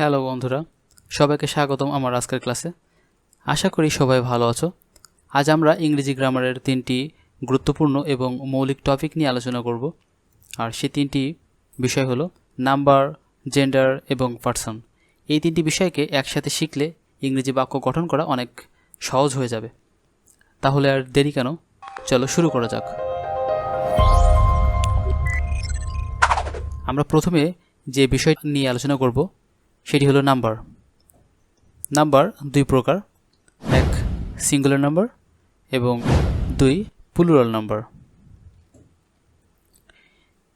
Hello বন্ধুরা, সবাইকে স্বাগতম আমার আজকের ক্লাসে। আশা করি সবাই ভালো আছো। আজ আমরা ইংরেজি গ্রামারের তিনটি গুরুত্বপূর্ণ এবং মৌলিক টপিক নিয়ে আলোচনা করব। আর সে তিনটি বিষয় হলো নাম্বার, জেন্ডার এবং পার্সন। এই তিনটি বিষয়কে একসাথে শিখলে ইংরেজি বাক্য গঠন করা অনেক সহজ হয়ে যাবে। তাহলে আর দেরি কেন? চলো শুরু করা যাক। আমরা প্রথমে যে বিষয়টি নিয়ে আলোচনা করব সেটি হলো নাম্বার। নাম্বার দুই প্রকার। এক সিঙ্গুলার নাম্বার এবং দুই প্লুরাল নাম্বার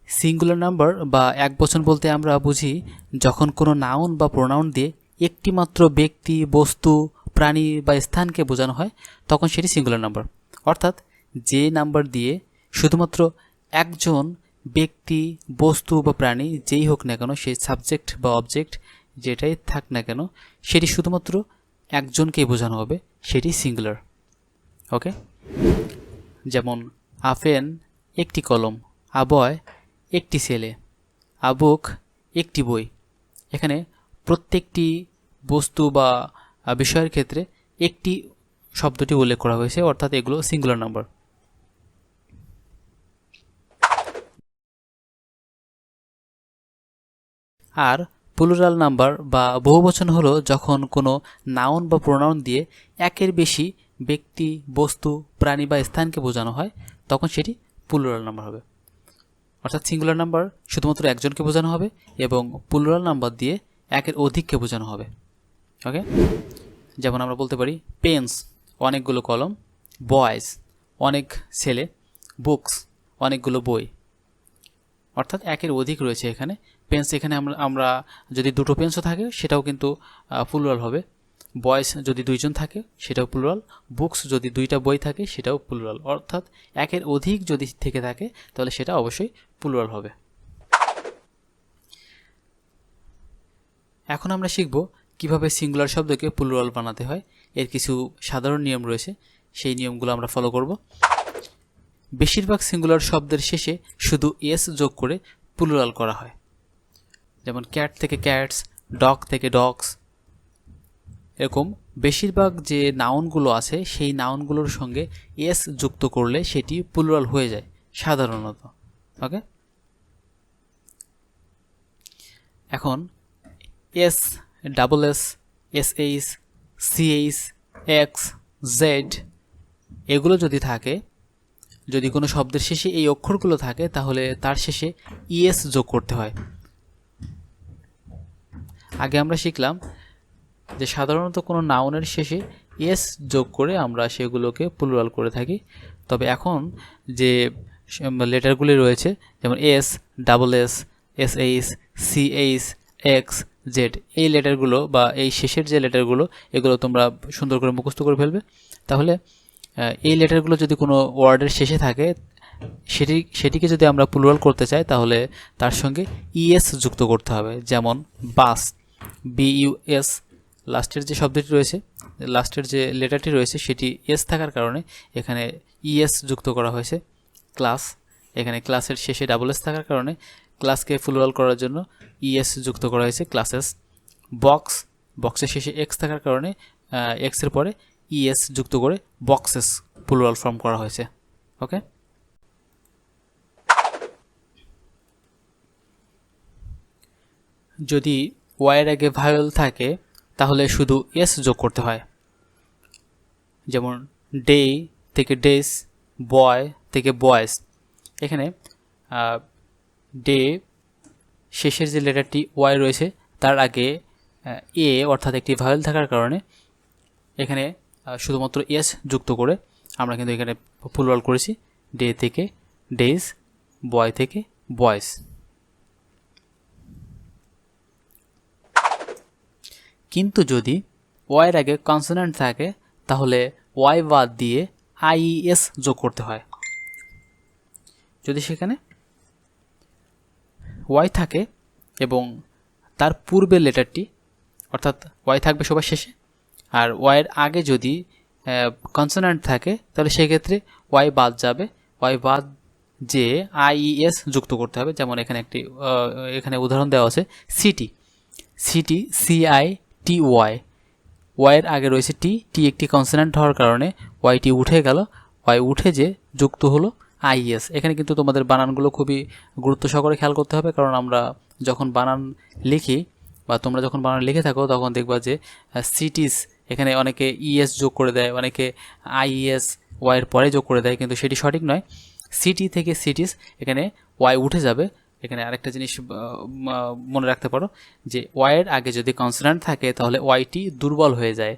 সিঙ্গুলার নাম্বার বা এক বচন বলতে আমরা বুঝি যখন কোনো নাউন বা প্রোনাউন দিয়ে একটি মাত্র ব্যক্তি, বস্তু, প্রাণী বা স্থানকে বোঝানো হয়, তখন সেটি সিঙ্গুলার নাম্বার অর্থাৎ যে নাম্বার দিয়ে শুধুমাত্র একজন ব্যক্তি, বস্তু বা প্রাণী যেই হোক না কেন সেই সাবজেক্ট বা অবজেক্ট যেটাই থাক না কেন, সেটি শুধুমাত্র একজনকেই বোঝানো হবে, সেটি সিঙ্গুলার ওকে যেমন আফেন একটি কলম, আবয় একটি ছেলে, আবুক একটি বই। এখানে প্রত্যেকটি বস্তু বা বিষয়ের ক্ষেত্রে একটি শব্দটি উল্লেখ করা হয়েছে, অর্থাৎ এগুলো সিঙ্গুলার নাম্বার আর প্লুরাল নাম্বার বা বহুবচন হলো যখন কোনো নাউন বা প্রোনাউন দিয়ে একের বেশি ব্যক্তি, বস্তু, প্রাণী বা স্থানকে বোঝানো হয়, তখন সেটি প্লুরাল নাম্বার হবে। অর্থাৎ সিঙ্গুলার নাম্বার শুধুমাত্র একজনকে বোঝানো হবে এবং প্লুরাল নাম্বার দিয়ে একের অধিককে বোঝানো হবে। ওকে যেমন আমরা বলতে পারি পেন্স অনেকগুলো কলম বয়েজ অনেক ছেলে বুকস অনেকগুলো বই। অর্থাৎ একের অধিক রয়েছে এখানে পেন্স এখানে আমরা আমরা যদি দুটো পেন্সও থাকে, সেটাও কিন্তু প্লুরাল হবে। বয়েস যদি দুইজন থাকে, সেটাও প্লুরাল বুকস যদি দুইটা বই থাকে, সেটাও প্লুরাল অর্থাৎ একের অধিক যদি থেকে থাকে, তাহলে সেটা অবশ্যই প্লুরাল হবে। এখন আমরা শিখব কীভাবে সিঙ্গুলার শব্দকে প্লুরাল বানাতে হয়। এর কিছু সাধারণ নিয়ম রয়েছে। সেই নিয়মগুলো আমরা ফলো করব। বেশিরভাগ সিঙ্গুলার শব্দের শেষে শুধু এস যোগ করে প্লুরাল করা হয়। যেমন ক্যাট থেকে ক্যাটস ডগ থেকে ডগস এরকম বেশিরভাগ যে নাউনগুলো আছে, সেই নাউনগুলোর সঙ্গে এস যুক্ত করলে সেটি প্লুরাল হয়ে যায়, সাধারণত ওকে এখন S double S S H CH X Z এগুলো যদি থাকে, যদি কোনো শব্দের শেষে এই অক্ষরগুলো থাকে, তাহলে তার শেষে ইএস যোগ করতে হয়। আগে আমরা শিখলাম যে সাধারণত কোনো নাউনের শেষে এস যোগ করে আমরা সেগুলোকে প্লুরাল করে থাকি। তবে এখন যে লেটারগুলি রয়েছে, যেমন S double S S H C H X Z এই লেটারগুলো বা এই শেষের যে লেটারগুলো এগুলো তোমরা সুন্দর করে মুখস্থ করে ফেলবে। তাহলে এই লেটারগুলো যদি কোনো ওয়ার্ডের শেষে থাকে, সেটি, সেটিকে যদি আমরা প্লুরাল করতে চাই, তাহলে তার সঙ্গে ইএস যুক্ত করতে হবে। যেমন বাস বিইউএস লাস্টের যে শব্দটি রয়েছে লাস্টের যে লেটারটি রয়েছে, সেটি এস থাকার কারণে এখানে ইএস যুক্ত করা হয়েছে ক্লাস এখানে ক্লাসের শেষে ডাবল এস থাকার কারণে ক্লাসকে প্লুরাল করার জন্য ইএস যুক্ত করা হয়েছে ক্লাসেস বক্স বক্সের শেষে এক্স থাকার কারণে এক্সের পরে ইএস যুক্ত করে বক্সেস প্লুরাল ফর্ম করা হয়েছে ওকে যদি ওয়াইয়ের আগে ভায়োল থাকে, তাহলে শুধু এস যোগ করতে হয়। যেমন ডে থেকে ডেস, বয় থেকে বয়েস। এখানে ডে শেষের যে লেটারটি ওয়াই রয়েছে, তার আগে এ অর্থাৎ একটি ভায়োল থাকার কারণে এখানে শুধুমাত্র এস যুক্ত করে আমরা কিন্তু এখানে ফুলবল করেছি, ডে থেকে ডেজ বয় থেকে বয়েস। কিন্তু যদি ওয়াইয়ের আগে কনসোনেন্ট থাকে, তাহলে ওয়াই বাদ দিয়ে আইএস যোগ করতে হয়। যদি সেখানে ওয়াই থাকে এবং তার পূর্বের লেটারটি অর্থাৎ ওয়াই থাকবে সবার শেষে, আর ওয়াইয়ের আগে যদি কনসোনেন্ট থাকে, তাহলে সেক্ষেত্রে ওয়াই বাদ যাবে। ওয়াই বাদ যে আইইএস যুক্ত করতে হবে। যেমন এখানে একটি এখানে উদাহরণ দেওয়া আছে city city C I T. Y আগে রয়েছে টি। টি একটি কনসোনেন্ট হওয়ার কারণে ওয়াইটি উঠে গেল। ওয়াই উঠে যে যুক্ত হলো আইএস এখানে কিন্তু তোমাদের বানানগুলো খুবই গুরুত্ব সহকারে খেয়াল করতে হবে, কারণ আমরা যখন বানান লিখি বা তোমরা যখন বানান লিখে থাকো, তখন দেখবা যে সিটিস এখানে অনেকে ইএস যোগ করে দেয়, অনেকে আইএস ওয়াইয়ের পরে যোগ করে দেয়, কিন্তু সেটি সঠিক নয়। সিটি থেকে সিটিস এখানে ওয়াই উঠে যাবে। এখানে আরেকটা জিনিস মনে রাখতে পারো যে ওয়াইয়ের আগে যদি কনসোনেন্ট থাকে তাহলে ওয়াইটি দুর্বল হয়ে যায়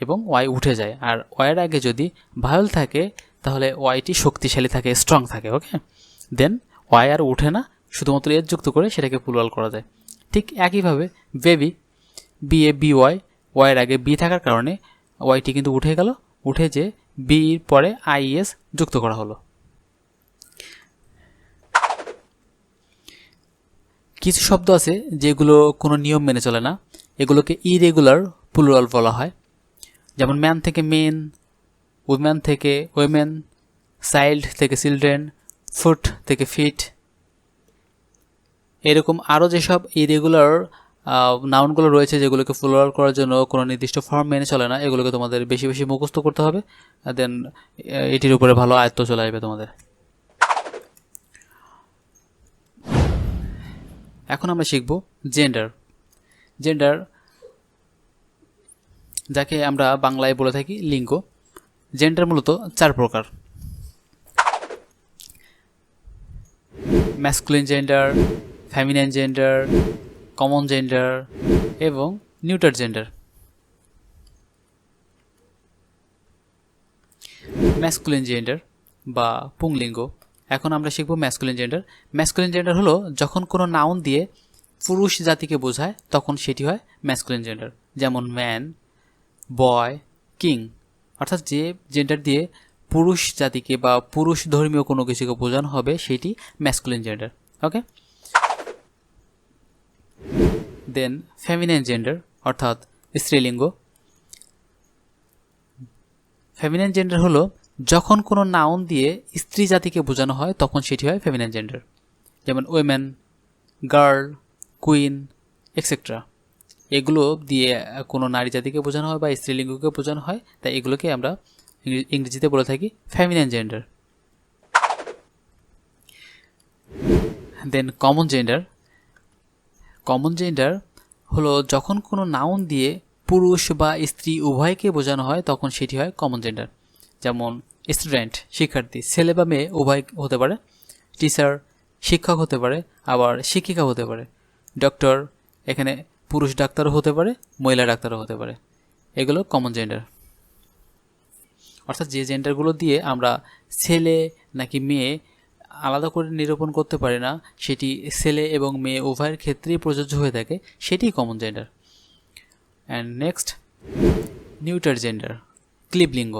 এবং ওয়াই উঠে যায়। আর ওয়াইয়ের আগে যদি ভায়োল থাকে তাহলে ওয়াইটি শক্তিশালী থাকে স্ট্রং থাকে ওকে দেন ওয়াই আর উঠে না, শুধুমাত্র এর যুক্ত করে সেটাকে পুলওয়াল করা যায়। ঠিক একইভাবে baby B A B Y ওয়াইয়ের আগে বি থাকার কারণে ওয়াইটি কিন্তু উঠে গেল, উঠে যে বির পরে আইএস যুক্ত করা হলো। কিছু শব্দ আছে যেগুলো কোনো নিয়ম মেনে চলে না। এগুলোকে ইরেগুলার প্লুরাল বলা হয়। যেমন ম্যান থেকে মেন উইম্যান থেকে ওয়েমেন চাইল্ড থেকে চিলড্রেন ফুট থেকে ফিট এরকম আরও যেসব ইরেগুলার নাউনগুলো রয়েছে যেগুলোকে প্লুরাল করার জন্য কোনো নির্দিষ্ট ফর্ম মেনে চলে না, এগুলোকে তোমাদের বেশি বেশি মুখস্থ করতে হবে। দেন এটির উপরে ভালো আয়ত্ত চলে আসবে তোমাদের। এখন আমরা শিখব জেন্ডার জেন্ডার যাকে আমরা বাংলায় বলে থাকি লিঙ্গ জেন্ডার মূলত চার প্রকার। Masculine gender feminine gender common gender এবং নিউটার জেন্ডার ম্যাসকুলিন জেন্ডার বা পুংলিঙ্গ এখন আমরা শিখব ম্যাসকুলিন জেন্ডার ম্যাসকুলিন জেন্ডার হলো যখন কোনো নাউন দিয়ে পুরুষ জাতিকে বোঝায়, তখন সেটি হয় ম্যাসকুলিন জেন্ডার যেমন ম্যান বয় কিং অর্থাৎ যে জেন্ডার দিয়ে পুরুষ জাতিকে বা পুরুষ ধর্মীয় কোনো কিছুকে বোঝানো হবে, সেটি masculine gender okay then feminine gender অর্থাৎ স্ত্রীলিঙ্গ. ফেমিনাইন জেন্ডার হলো যখন কোনো নাউন দিয়ে স্ত্রী জাতিকে বোঝানো হয়, তখন সেটি হয় ফেমিনাইন জেন্ডার যেমন ওয়েমেন গার্ল কুইন এক্সেট্রা এগুলো দিয়ে কোনো নারী জাতিকে বোঝানো হয় বা স্ত্রীলিঙ্গকে বোঝানো হয়, তাই এগুলোকে আমরা ইংরেজিতে বলে থাকি feminine gender then common gender common gender হলো যখন কোনো নাউন দিয়ে পুরুষ বা স্ত্রী উভয়কে বোঝানো হয়, তখন সেটি হয় কমন জেন্ডার যেমন স্টুডেন্ট শিক্ষার্থী, ছেলে বা মেয়ে, উভয় হতে পারে। টিচার শিক্ষক হতে পারে, আবার শিক্ষিকা হতে পারে। ডক্টর এখানে পুরুষ ডাক্তারও হতে পারে, মহিলা ডাক্তারও হতে পারে। এগুলো কমন জেন্ডার অর্থাৎ যে জেন্ডারগুলো দিয়ে আমরা ছেলে নাকি মেয়ে আলাদা করে নিরূপণ করতে পারি না, সেটি ছেলে এবং মেয়ে উভয়ের ক্ষেত্রেই প্রযোজ্য হয়ে থাকে সেটি common gender and next neuter gender ক্লিবলিঙ্গ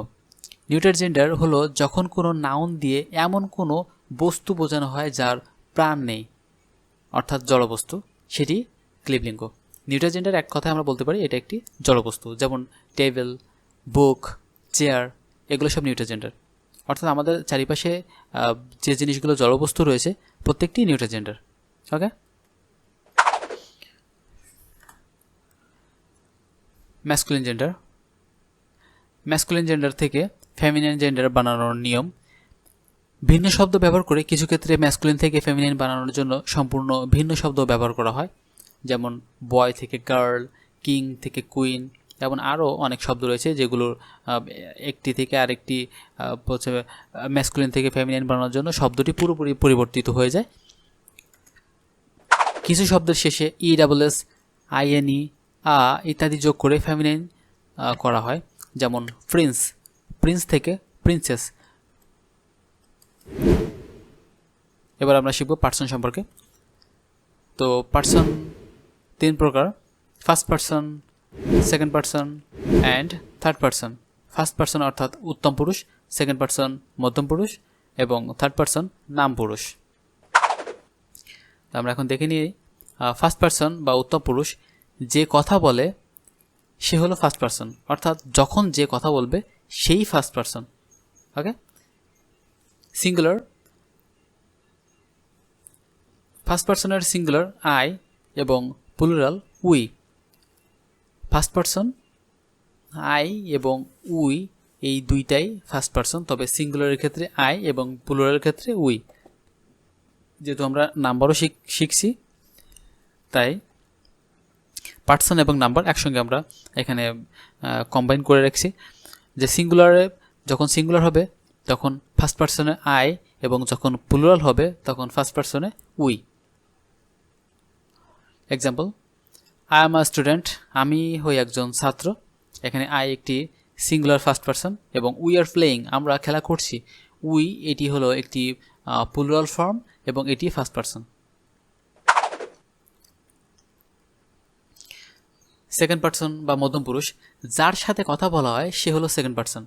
neuter gender হলো যখন কোনো নাউন দিয়ে এমন কোনো বস্তু বোঝানো হয় যার প্রাণ নেই, অর্থাৎ জড়বস্তু, সেটি ক্লিবলিঙ্গ নিউটার জেন্ডার এক কথায় আমরা বলতে পারি এটা একটি জড়বস্তু, যেমন টেবিল, বুক, চেয়ার, এগুলো সব নিউটার জেন্ডার। অর্থাৎ আমাদের চারিপাশে যে জিনিসগুলো জড়বস্তু রয়েছে, প্রত্যেকটি neuter gender. Okay masculine gender masculine gender থেকে ফেমিনাইন জেন্ডার বানানোর নিয়ম। ভিন্ন শব্দ ব্যবহার করে কিছু ক্ষেত্রে ম্যাসকুলিন থেকে ফেমিনাইন বানানোর জন্য সম্পূর্ণ ভিন্ন শব্দ ব্যবহার করা হয়। যেমন বয় থেকে গার্ল কিং থেকে কুইন যেমন আরও অনেক শব্দ রয়েছে যেগুলোর একটি থেকে আরেকটি হচ্ছে ম্যাসকুলিন থেকে ফেমিনাইন বানানোর জন্য শব্দটি পুরোপুরি পরিবর্তিত হয়ে যায়। কিছু শব্দের শেষে ই ডাবল এস আইএনই আ ইত্যাদি যোগ করে ফেমিনাইন করা হয়। যেমন প্রিন্স প্রিন্স থেকে প্রিন্সেস। এবার আমরা শিখব পার্সন সম্পর্কে। তো পার্সন তিন প্রকার, first person, second person, and third person. First person অর্থাৎ উত্তম পুরুষ, সেকেন্ড পার্সন মধ্যম পুরুষ, এবং থার্ড পার্সন নাম পুরুষ। আমরা এখন দেখে নিই ফার্স্ট পার্সন বা উত্তম পুরুষ যে কথা বলে, সে হলো ফার্স্ট পার্সন। অর্থাৎ যখন যে কথা বলবে সেই first person okay singular first পার্সনের সিঙ্গুলার আই এবং plural we first person I এবং উই এই দুইটাই ফার্স্ট পারসন তবে সিঙ্গুলারের ক্ষেত্রে আই এবং প্লুরালের ক্ষেত্রে উই যেহেতু আমরা নাম্বারও শিখ, শিখছি, তাই পার্সন এবং নাম্বার একসঙ্গে আমরা এখানে কম্বাইন করে রাখছি। যে সিঙ্গুলারে যখন সিঙ্গুলার হবে, তখন ফার্স্ট পার্সনে আই এবং যখন প্লুরাল হবে, তখন first পার্সনে we example I am a student আমি হই একজন ছাত্র। এখানে আই একটি সিঙ্গুলার ফার্স্ট পার্সন এবং উই আর প্লেয়িং আমরা খেলা করছি। উই এটি হলো একটি প্লুরাল ফর্ম এবং এটি ফার্স্ট পার্সন সেকেন্ড পার্সন বা মধ্যম পুরুষ, যার সাথে কথা বলা হয়, সে হলো সেকেন্ড পার্সন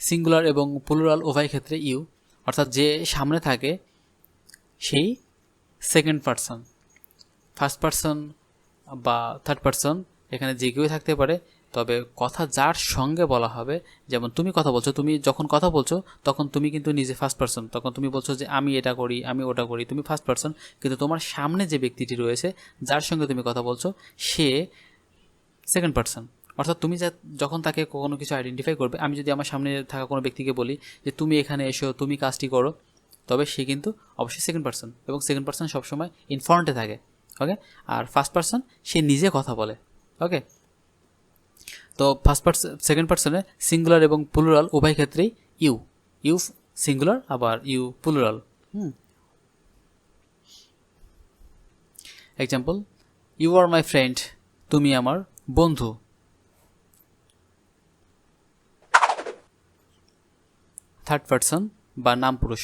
সিঙ্গুলার এবং প্লুরাল উভয় ক্ষেত্রে ইউ, অর্থাৎ যে সামনে থাকে, সেই সেকেন্ড পার্সন ফার্স্ট পার্সন বা থার্ড পার্সন এখানে যে কেউই থাকতে পারে, তবে কথা যার সঙ্গে বলা হবে, যেমন তুমি কথা বলছো, তুমি যখন কথা বলছো, তখন তুমি কিন্তু নিজে ফার্স্ট পার্সন তখন তুমি বলছো যে আমি এটা করি, আমি ওটা করি, তুমি ফার্স্ট পার্সন কিন্তু তোমার সামনে যে ব্যক্তিটি রয়েছে, যার সঙ্গে তুমি কথা বলছো, সে সেকেন্ড পার্সন অর্থাৎ তুমি যা যখন তাকে কোনো কিছু আইডেন্টিফাই করবে, আমি যদি আমার সামনে থাকা কোনো ব্যক্তিকে বলি যে তুমি এখানে এসো, তুমি কাজটি করো, তবে সে কিন্তু অবশ্যই সেকেন্ড পার্সন এবং সেকেন্ড পার্সন সবসময় ইনফ্রন্টে থাকে ওকে আর ফার্স্ট পার্সন সে নিজে কথা বলে ওকে তো ফার্স্ট পার্সন সেকেন্ড পার্সনে সিঙ্গুলার এবং প্লুরাল উভয় ক্ষেত্রেই ইউ ইউ সিঙ্গুলার আবার you plural hmm? Example you are my friend তুমি আমার বন্ধু। থার্ড পার্সন বা নাম পুরুষ।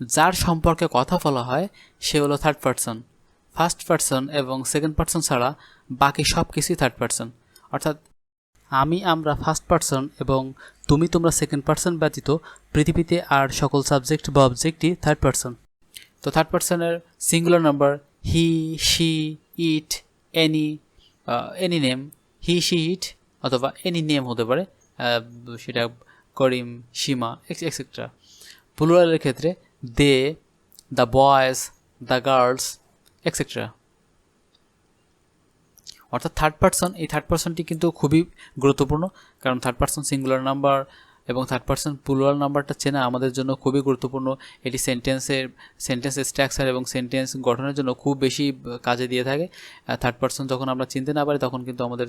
যার সম্পর্কে কথা বলা হয়, সে হলো থার্ড পার্সন ফার্স্ট পার্সন এবং সেকেন্ড পার্সন ছাড়া বাকি সব কিছুই থার্ড পার্সন অর্থাৎ আমি, আমরা ফার্স্ট পার্সন এবং তুমি, তোমরা সেকেন্ড পার্সন ব্যতীত পৃথিবীতে আর সকল সাবজেক্ট বা অবজেক্টই থার্ড পার্সন তো থার্ড পার্সনের singular number he she it any any name he she it অথবা এনি নেম হতে পারে সেটা করিম, সীমা এক্সেট্রা প্লুরালের ক্ষেত্রে they the boys the girls etcetera অর্থাৎ থার্ড পার্সন এই থার্ড পার্সনটি কিন্তু খুবই গুরুত্বপূর্ণ, কারণ থার্ড পার্সন সিঙ্গুলার নাম্বার এবং থার্ড পার্সন প্লুরাল নাম্বারটা চেনা আমাদের জন্য খুবই গুরুত্বপূর্ণ। এটি সেন্টেন্সের সেন্টেন্স স্ট্রাকচার এবং সেন্টেন্স গঠনের জন্য খুব বেশি কাজে দিয়ে থাকে। থার্ড পার্সন যখন আমরা চিনতে না পারি তখন কিন্তু আমাদের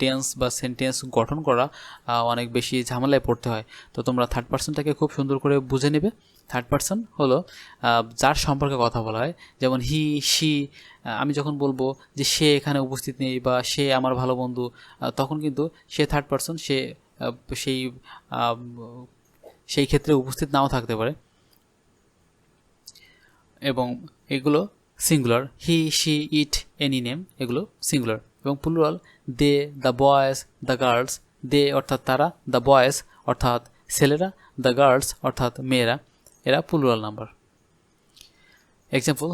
টেন্স বা সেন্টেন্স গঠন করা অনেক বেশি ঝামেলায় পড়তে হয়। তো তোমরা থার্ড পার্সনটাকে খুব সুন্দর করে বুঝে নেবে। থার্ড পার্সন হলো যার সম্পর্কে কথা বলা হয়। যেমন হি শি আমি যখন বলব যে সে এখানে উপস্থিত নেই বা সে আমার ভালো বন্ধু তখন কিন্তু সে থার্ড পার্সন সে সেই সেই ক্ষেত্রে উপস্থিত নাও থাকতে পারে। এবং এগুলো singular he she it any name এগুলো সিঙ্গুলার এবং plural they the boys the girls they অর্থাৎ তারা দ্য বয়েজ অর্থাৎ ছেলেরা দ্য গার্লস অর্থাৎ মেয়েরা, এরা plural number example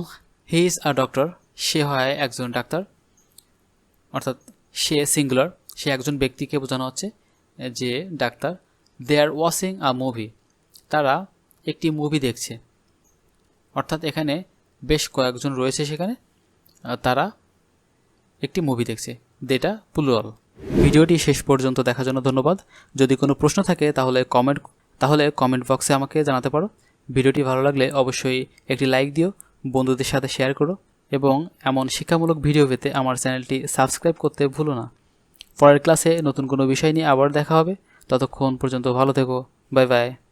he is a doctor সে হয় একজন ডাক্তার, অর্থাৎ সে সিঙ্গুলার সে একজন ব্যক্তিকে বোঝানো হচ্ছে। যে doctor they are watching a movie তারা একটি মুভি দেখছে। অর্থাৎ এখানে বেশ কয়েকজন রয়েছে সেখানে। তারা একটি মুভি দেখছে। যেটা প্লুরাল ভিডিওটি শেষ পর্যন্ত দেখার জন্য ধন্যবাদ। যদি কোনো প্রশ্ন থাকে, তাহলে কমেন্ট তাহলে কমেন্ট বক্সে আমাকে জানাতে পারো। ভিডিওটি ভালো লাগলে অবশ্যই একটি লাইক দিও, বন্ধুদের সাথে শেয়ার করো, এবং এমন শিক্ষামূলক ভিডিও পেতে আমার চ্যানেলটি সাবস্ক্রাইব করতে ভুলো না। পরের ক্লাসে নতুন কোনো বিষয় নিয়ে আবার দেখা হবে। ততক্ষণ পর্যন্ত ভালো থেকো। Bye bye.